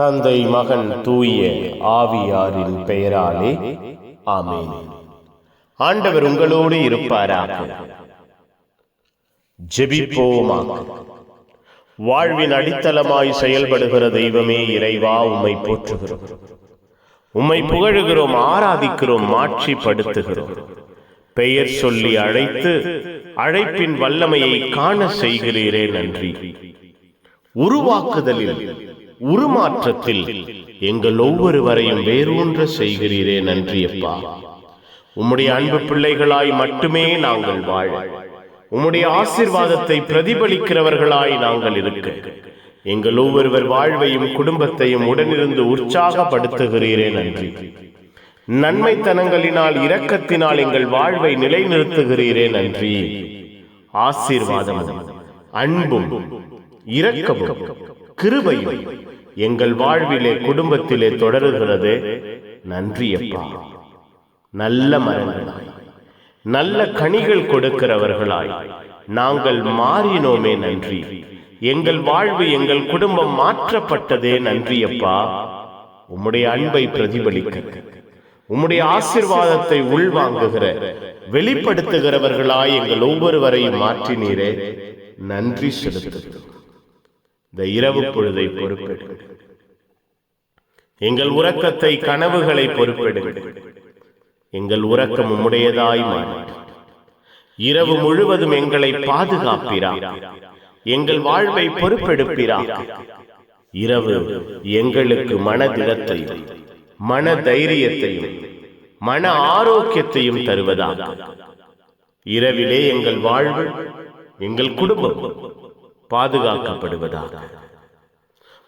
தந்தை மகன் தூய ஆவியாரின் பெயராலே. ஆமேன். ஆண்டவர் உங்களோடு இருப்பாராக. ஜெபிப்போமாக. வாழ்வின் அடித்தளமாய் செயல்படுகிற தெய்வமே இறைவா உம்மை போற்றுகிறோம். உம்மை புகழுகிறோம் ஆராதிக்கிறோம் மாட்சிப்படுத்துகிறோம். பெயர் சொல்லி அழைத்து அழைப்பின் வல்லமையை காண செய்கிறீரே நன்றி. உருவாக்குதலில் உருமாற்றத்தில் எங்கள் ஒவ்வொருவரையும் வேரூன்ற செய்கிறீரே நன்றியப்பா. உம்முடைய அன்பு பிள்ளைகளாய் மட்டுமே நாங்கள் வாழ. உம்முடைய ஆசிர்வாதத்தை பிரதிபலிக்கிறவர்களாய் நாங்கள் இருக்க. எங்கள் ஒவ்வொருவர் வாழ்வையும் குடும்பத்தையும் உடனிருந்து உற்சாகப்படுத்துகிறீரே நன்றி. நன்மைத்தனங்களினால் இரக்கத்தினால் எங்கள் வாழ்வை நிலைநிறுத்துகிறீரே நன்றி. ஆசீர்வாதமும் அன்பும் இரக்கமும். கிருபையும் எங்கள் வாழ்விலே குடும்பத்திலே தொடருகிறது. நன்றி அப்பா நல்ல மரங்களாய். நல்ல கனிகள் கொடுக்கிறவர்களாய். நாங்கள் மாறினோமே நன்றி. எங்கள் வாழ்வு எங்கள் குடும்பம் மாற்றப்பட்டதே நன்றி அப்பா உம்முடைய அன்பை பிரதிபலிக்க. உம்முடைய ஆசிர்வாதத்தை உள்வாங்குகிற வெளிப்படுத்துகிறவர்களாய் எங்கள் ஒவ்வொருவரையும் மாற்றினீரே. நன்றி செலுத்துகிறோம். இந்த இரவு பொழுதை பொறுப்பெடு. எங்கள் உறக்கத்தை கனவுகளை பொறுப்பெடு. எங்கள் உறக்கம் உம்முடையதாய் இரவு முழுவதும் எங்களை பாதுகாப்பிரா. எங்கள் வாழ்வை பொறுப்பெடுப்பிரா. இரவு எங்களுக்கு மனதிடத்தையும் மன தைரியத்தையும் மன ஆரோக்கியத்தையும் தருவதாக இரவிலே எங்கள் வாழ்வு எங்கள் குடும்பம் பாதுகாக்கப்படுவதாக.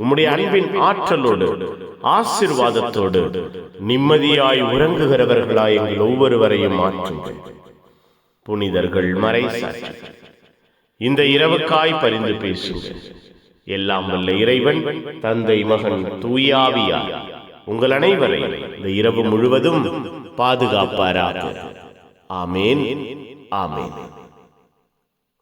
உம்முடைய அன்பின் ஆற்றலோடு ஆசிர்வாதத்தோடு நிம்மதியாய் உறங்குகிறவர்களாய் எங்கள் ஒவ்வொருவரையும் மாற்றுங்கள். புனிதர்கள் மறை இந்த இரவுக்காய் பரிந்து பேசுங்கள். எல்லாம் வல்ல இறைவன் தந்தை மகன் தூயாவியா உங்கள் அனைவரை இந்த இரவு முழுவதும் பாதுகாப்பாராக. ஆமேன் ஆமேன்.